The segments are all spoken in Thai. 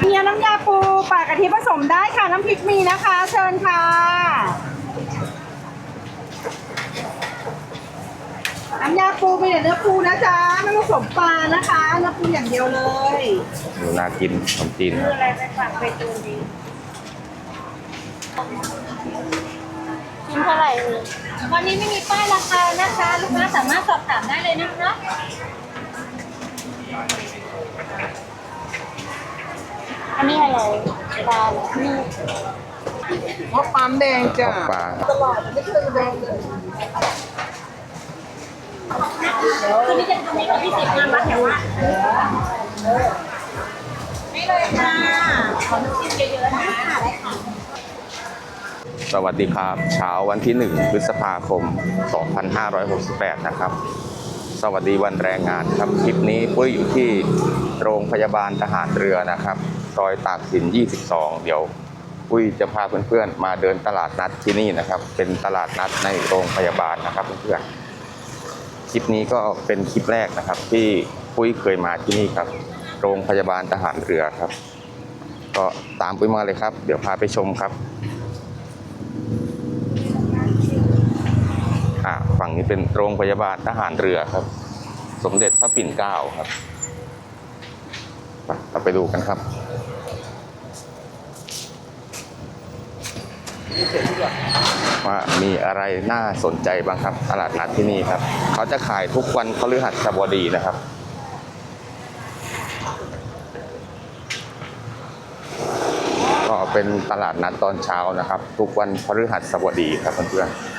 เมียน้ำยาปูปลากะทิผสมได้ค่ะ น้ำพริกมีนะคะ เชิญค่ะ น้ำยาปูมีแต่เนื้อปูนะจ๊ะไม่ผสมปลานะคะเนื้อปูอย่างเดียวเลยดูน่ากินขนมจีนคืออะไรไปฝากไปตูนดีชิ้นเท่าไหร่เอ่ยวันนี้ไม่มีป้ายราคานะคะ ลูกค้าสามารถสอบถามได้เลยนะคะ อันนี้อะไรปลาเหรอนี่มะปามแดงจ้ะปลาตลอดไม่เคยแดงเลยคืนนี้จะทำในวันที่สิบงานวัดแถวว่าไม่เลยค่ะขอน้ำจิ้มเยอะๆนะได้ค่ะสวัสดีครับ เช้าวันที่ 1 พฤษภาคม 2568 นะครับ สวัสดีวันแรงงานครับ คลิปนี้ปุ้ยอยู่ที่โรงพยาบาลทหารเรือนะครับ ซอยตากสิน 22 เดี๋ยวปุ้ยจะพาเพื่อนๆ มาเดินตลาดนัดที่นี่นะครับ เป็นตลาดนัดในโรงพยาบาลนะครับเพื่อนๆ คลิปนี้ก็เป็นคลิปแรกนะครับ ที่ปุ้ยเคยมาที่นี่ครับ โรงพยาบาลทหารเรือครับ ก็ตามปุ้ยมาเลยครับ เดี๋ยวพาไปชมครับฝั่งนี้เป็นโรงพยาบาลทหารเรือครับ สมเด็จพระปิ่นเกล้าครับ ไปเราไปดูกันครับ ว่ามีอะไรน่าสนใจบ้างครับ ตลาดนัดที่นี่ครับ เขาจะขายทุกวันพฤหัสบดีนะครับก็เป็นตลาดนัดตอนเช้านะครับ ทุกวันพฤหัสบดีครับเพื่อนๆ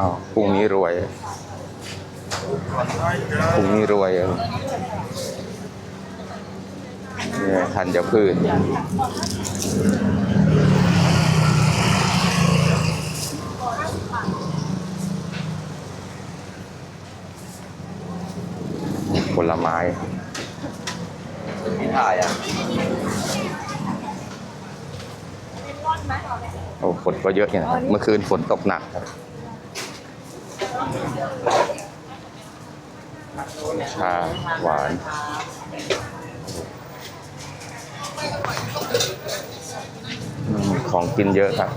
อ้าวพรุ่งนี้รวยพรุ่งนี้รวย นี่ยทันจะพืชผลไม้ที่ถ่ายอะโอ้ฝนก็เยอะเนี่ยเมื่อคืนฝนตกหนักครับชาหวาน ของกินเยอะครับ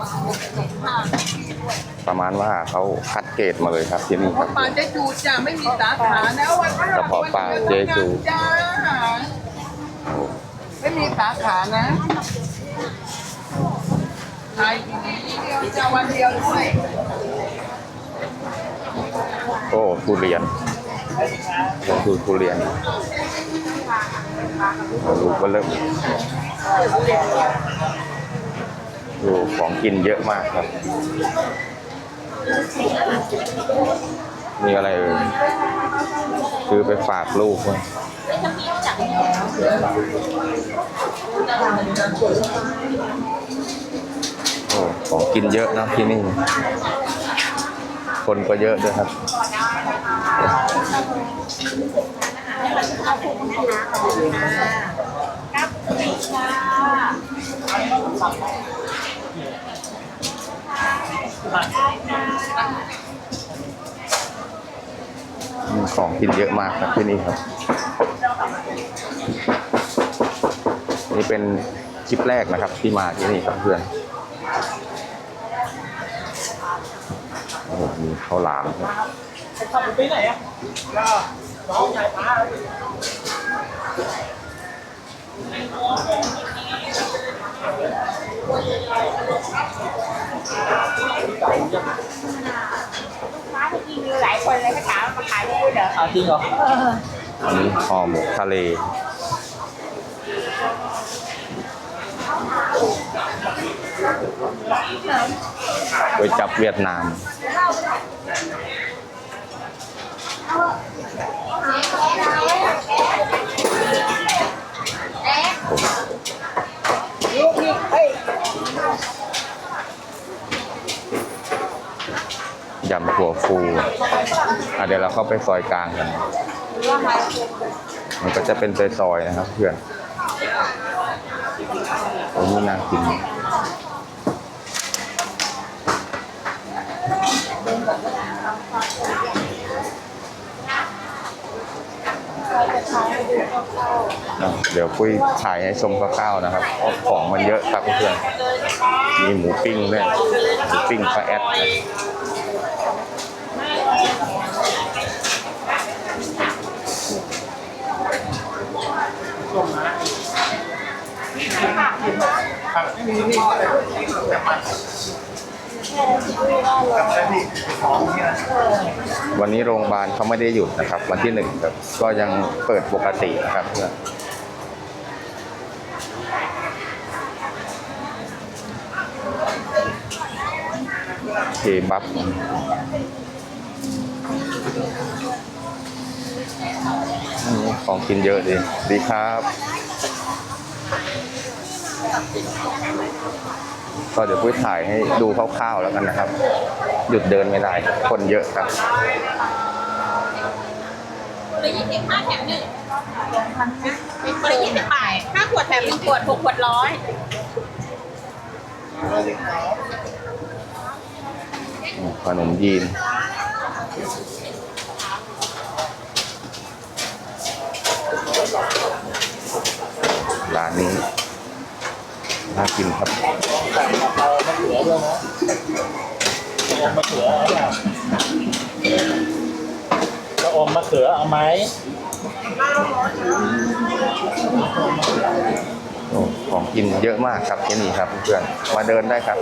ประมาณว่าเขาคัดเกรดมาเลยครับที่นี่ครับปลาเจจูจ้ะไม่มีสาขานะวันพฤกระเพาะปลาเจจูจ้าไม่มีสาขานะขายที่นี่ที่เดียวจ้าวันเดียวด้วยโอ้ทุเรียนลงทุนทุเรียนลูกก็เริ่ม ดูของกินเยอะมากครับ มีอะไรเอ่ยซื้อไปฝากลูกไว้โอ้ของกินเยอะนะที่นี่ คนก็เยอะด้วยครับ มีของกินเยอะมากครับที่นี่ครับ นี่เป็นคลิปแรกนะครับ ที่มาที่นี่ครับเพื่อนโอ้โหมีข้าวหลามครับร้านเมื่อกี้มีหลายคนเลยเขาถามมาขายได้เหรออ้าวจริงเหรออันนี้ห่อหมกทะเลก๋วยจับเวียดนาม ยำถั่วฟูอะเดี๋ยวเราเข้าไปซอยกลางกัน มันก็จะเป็นซอยๆนะครับเพื่อนโอ้นี่น่ากินเดี๋ยวปุ้ยถ่ายให้ชมคร่าวๆนะครับ ของมันเยอะครับเพื่อน มีหมูปิ้งด้วยหมูปิ้งปลาแอด วันนี้โรงพยาบาลเขาไม่ได้หยุดนะครับ วันที่หนึ่งครับก็ยังเปิดปกตินะครับเพื่อนเคบับของกินเยอะดีดีครับ ก็เดี๋ยวปุ้ยถ่ายให้ดูคร่าวๆแล้วกันนะครับ หยุดเดินไม่ได้ คนเยอะครับเลยยี่สิบห้าแถมหนึ่งคนละยี่สิบบาทห้าขวดแถมหนึ่งขวดหกขวดร้อยขนมยีนร้านนี้ น่ากินครับจะอมมะเขือเอาไหมโอ้ของกินเยอะมากครับที่นี่ครับเพื่อนๆมาเดินได้ครับ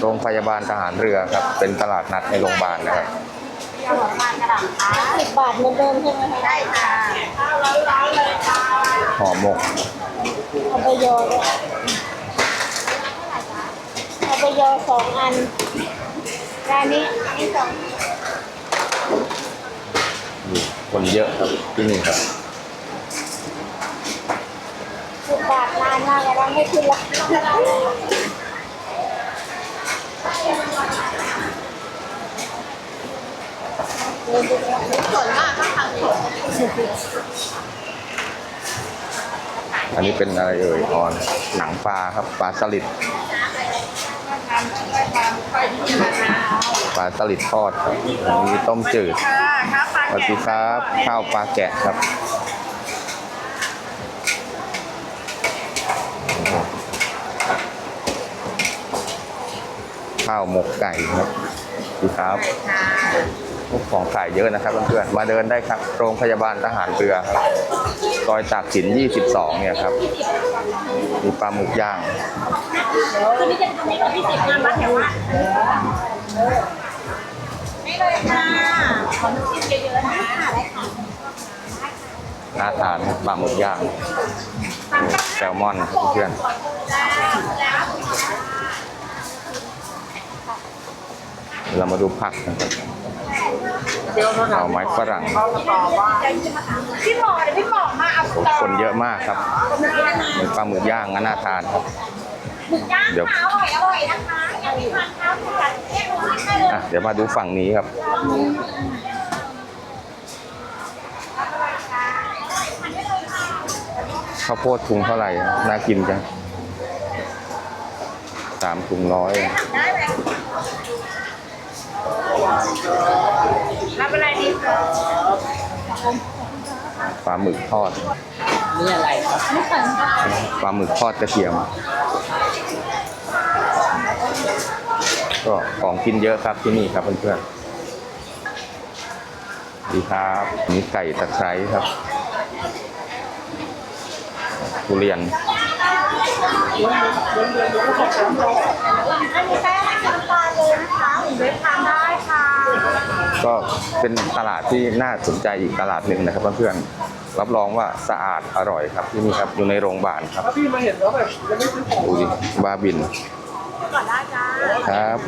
โรงพยาบาลทหารเรือครับ เป็นตลาดนัดในโรงพยาบาลนะครับสิบบาทเหมือนเดิมใช่ไหมคะได้ค่ะห่อหมกเอาไปโยนเอาไปโยนสองอันร้านนี้อันนี้สองอยู่คนเยอะครับที่นี่ครับสิบบาทนานมากแล้วไม่ขึ้นละอันนี้เป็นอะไรเอ่ยออน หนังปลาครับ ปลาสลิด ปลาสลิดทอดครับมีต้มจืดค่ะข้าวปลาสวัสดีครับข้าวปลาแกะครับข้าวหมกไก่ครับสวัสดีครับพวกของขายเยอะนะครับเพื่อนๆมาเดินได้ครับ โรงพยาบาลทหารเรือครับ ซอยตากสิน 22 เนี่ยครับ มีปลาหมึกย่างคือนี่จะทำให้กับพี่สิบงานวัดแถวว่าไม่เลยค่ะขอน้ำจิ้มเยอะๆนะได้ค่ะน่าทานปลาหมึกย่าง แซลมอนเพื่อนเรามาดูผักกัน เอาไม้ฝรั่งพี่หมอเดี๋ยวพี่หมอมาเอาโอ้คนเยอะมากครับเหมือนปลาหมึกย่างก็น่าทานครับหมึกย่างเดี๋ยวค่ะอร่อยอร่อยนะคะยังมีทานข้าวด้วยกันเรียกร้านได้เลยอะเดี๋ยวมาดูฝั่งนี้ครับข้าวโพดถุงเท่าไหร่ น่ากินจังสามถุงร้อย ปลาหมึกทอดนี่อะไรครับไม่สั่งค่ะปลาหมึกทอดกระเทียม ก็ของกินเยอะครับที่นี่ครับเพื่อนๆดีครับนี่ไก่ตะไคร้ครับทุเรียนอันนี้แป้งไม่น้ำตาลเลยนะคะหมูเล็กทานได้ค่ะ ก็เป็นตลาดที่น่าสนใจอีกตลาดหนึ่งนะครับเพื่อนๆรับรองว่าสะอาดอร่อยครับที่นี่ครับอยู่ในโรงพยาบาลครับพี่มาเห็นแล้วแบบยังไม่ซื้อของดูดิบาบินก่อนได้จ้าครับ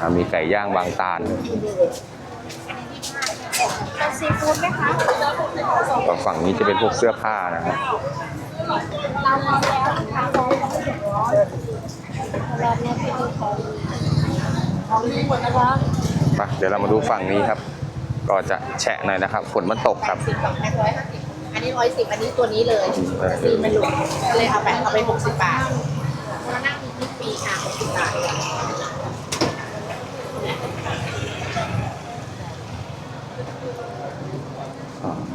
อ่ามีไก่ย่างบางตาลเป็นซีฟู้ดไหมคะก็ฝั่งนี้จะเป็นพวกเสื้อผ้านะครับ รอบนี้ไปดูของของดีหมดนะคะไปเดี๋ยวเรามาดูฝั่งนี้ครับ ก็จะแฉะหน่อยนะครับฝนมันตกครับ สิบสองแพ็คร้อยห้าสิบอันนี้ร้อยสิบอันนี้ตัวนี้เลยแต่ไมัหลุดเลยเอาไปเอาไปหกสิบบาทมานั่งอีกนิดปีค่ะหกสิบบาท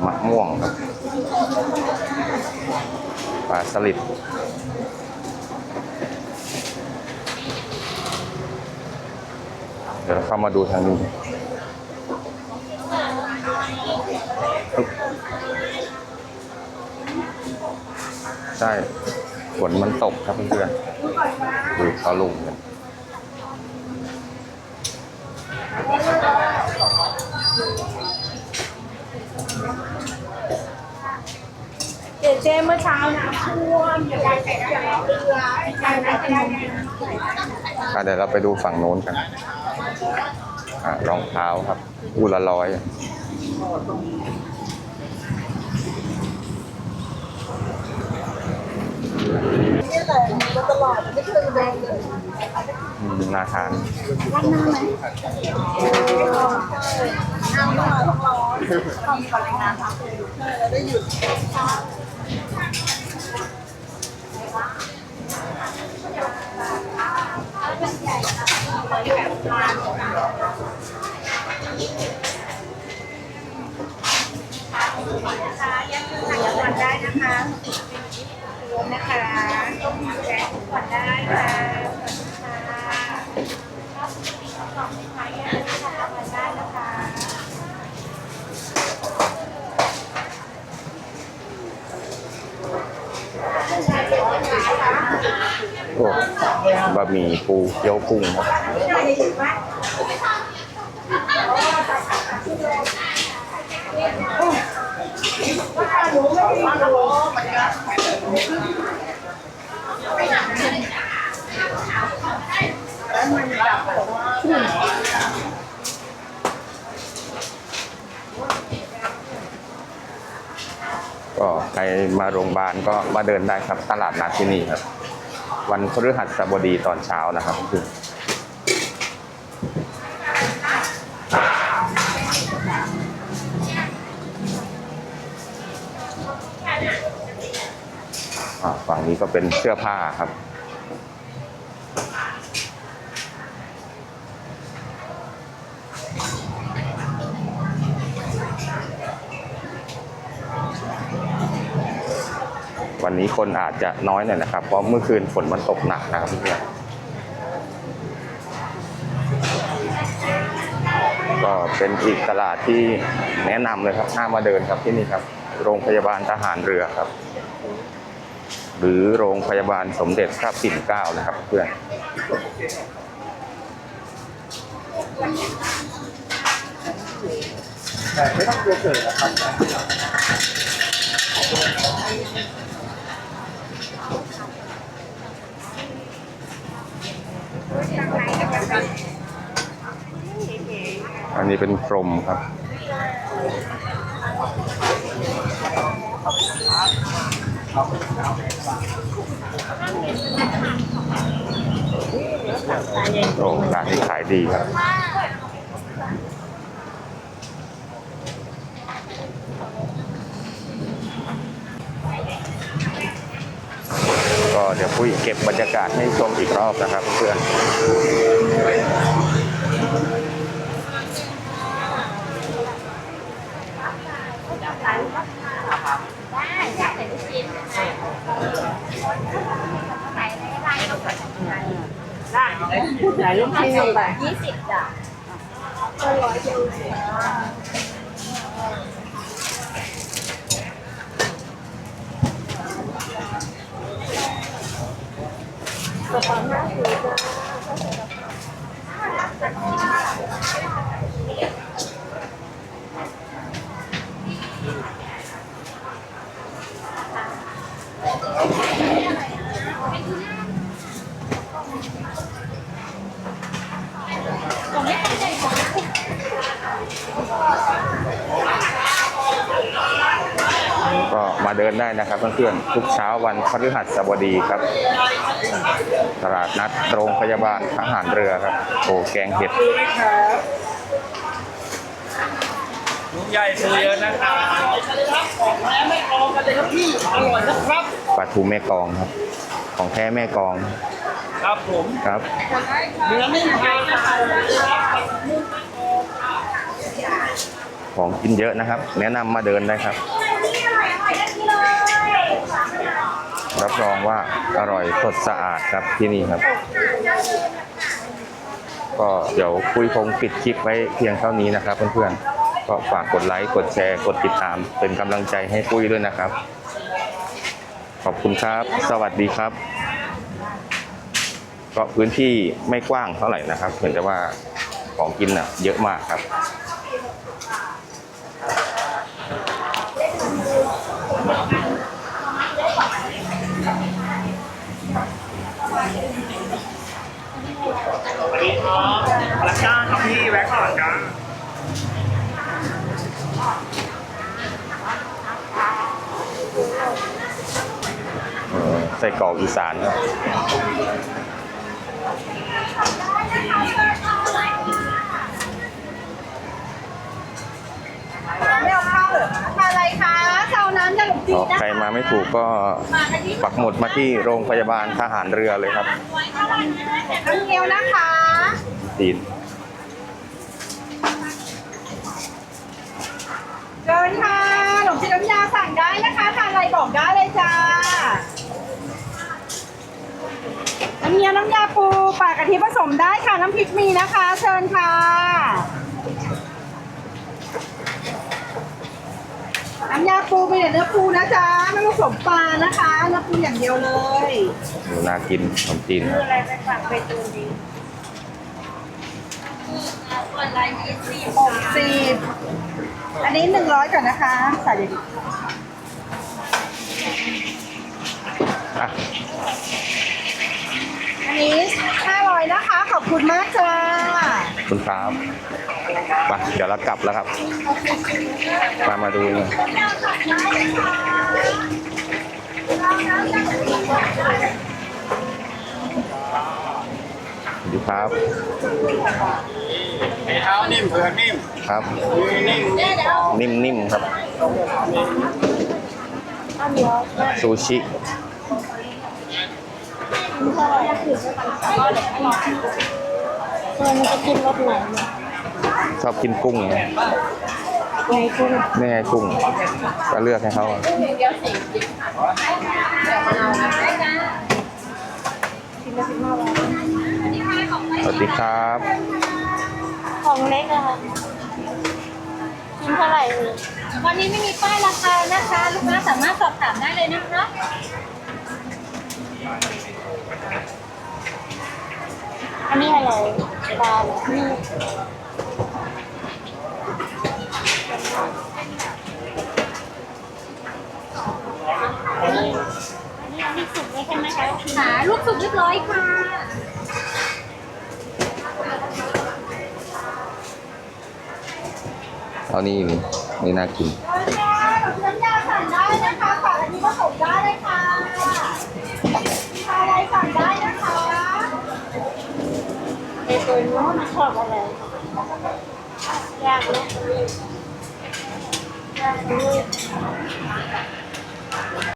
มะม่วงครับปลาสลิด เดี๋ยวเราเข้ามาดูทางนี้ปึ๊บใช่ฝนมันตกครับเพื่อนๆดูเขาลุงกันเจเจเมื่อเช้าน้ำท่วมอย่าไปแต่อย่าเรือการนั้นกันอะเดี๋ยวเราไปดูฝั่งโน้นกัน อะรองเท้าครับอูละร้อยนี่แหาตลอดไม่เคยแดงเลยอืมน่าทานน้ำมาทั้งร้อนทำกับงานทำได้หยุด นะคะยังคือหานได้นะคะรวมนะคะต้องมีแจกวันได้ค่ะสวัสดีค่ะสองนะคะยังคือหานได้นะคะ โอ้บะหมี่ปูเกี๊ยวกุ้งครับ ก็ใครมาโรงพยาบาลก็มาเดินได้ครับตลาดนัดที่นี่ครับ วันพฤหัสบดีตอนเช้านะครับคือฝั่งนี้ก็เป็นเสื้อผ้าครับ วันนี้คนอาจจะน้อยหน่อยนะครับ เพราะเมื่อคืนฝนมันตกหนักนะครับเพื่อนก็เป็นอีกตลาดที่แนะนำเลยครับน่ามาเดินครับที่นี่ครับ โรงพยาบาลทหารเรือครับ หรือโรงพยาบาลสมเด็จพระปิ่นเกล้านะครับ เพื่อนแต่ไม่ต้องกลัวเกิดนะครับ อันนี้เป็นพรมครับ โอ้ร้านนี้ขายดีครับก็เดี๋ยวปุ้ยเก็บบรรยากาศให้ชมอีกรอบนะครับเพื่อน ไหนลูกชิ้นไปยี่สิบจ้ะ ก็มาเดินได้นะครับเพื่อนๆทุกเช้าวันพฤหัสบดีครับ ตลาดนัดโรงพยาบาลทหารเรือครับโอ้แกงเห็ดลุงใหญ่ซื้อเยอะนะครับของแท้ไม่ออกกันเลยครับพี่อร่อยนะครับปลาทูแม่กลองครับ ของแท้แม่กลอง ครับผมครับเนื้อนิ่มทานนะครับ ของกินเยอะนะครับ แนะนำมาเดินได้ครับ รับรองว่าอร่อยสดสะอาดครับที่นี่ครับ ก็เดี๋ยวคุยคงปิดคลิปไว้เพียงเท่านี้นะครับเพื่อนๆ ก็ฝากกดไลค์ กดแชร์ กดติดตาม เป็นกำลังใจให้ปุ้ยด้วยนะครับ ขอบคุณครับ สวัสดีครับก็พื้นที่ไม่กว้างเท่าไหร่นะครับ เหมือนแต่ว่าของกินอะ เยอะมากครับ สวัสดีครับรักจ้าครับพี่แวะก่อนจ้าเออใส่กรอกอีสานครับไม่เอาข้าวเหรอทานอะไรคะข้าว น้ำขนมจีอ๋นอนะใครมาไม่ถูกก็ปักหมุดมาที่โรงพยาบาลทหารเรือเลยครับน้ำเงี้ยวนะคะตีนเชิญค่ะขนมจีนน้ำยาสั่งได้นะคะทานอะไรบอกได้เลยจ้าน้ำเงี้ยวน้ำยาปูปลากะทิผสมได้ค่ะน้ำพริกมีนะคะ เชิญค่ะ น้ำยาปูมีแต่เนื้อปูนะจ๊ะไม่ผสมปลานะคะเนื้อปูอย่างเดียวเลยดูน่ากินขนมจีนครับอะไรไปฝากไปตูนดีหกสิบอันนี้หนึ่งร้อยก่อนนะคะใส่เลยดิอะอันนี้ห้าร้อยนะคะ ขอบคุณมากจ้าขอบ คุณครับไปเดี๋ยวเรากลับแล้วครับ มามาดูดูครับมีเท้านิ่มเผือกนิ่มครับนิ่มนิ่มๆครับ ซูชิเอ อมันจะกินรสไหนเนี่ยชอบกินกุ้งไงไงคุณนี่ไงกุ้งก็เลือกให้เขาอะสวัสดีครับ ของเล็กอะค่ะกินเท่าไหร่เอ่ยวันนี้ไม่มีป้ายราคานะคะ ลูกค้าสามารถสอบถามได้เลยนะคะ อันนี้อะไรปลาหรอนี่อันนี้อันนี้อันนี้สุกแล้วใช่ไหมคะหาลูกสุกเรียบร้อยค่ะเอานี่นี่น่ากิน ไอ้ตันชอบอะไรยากไหมยากเลย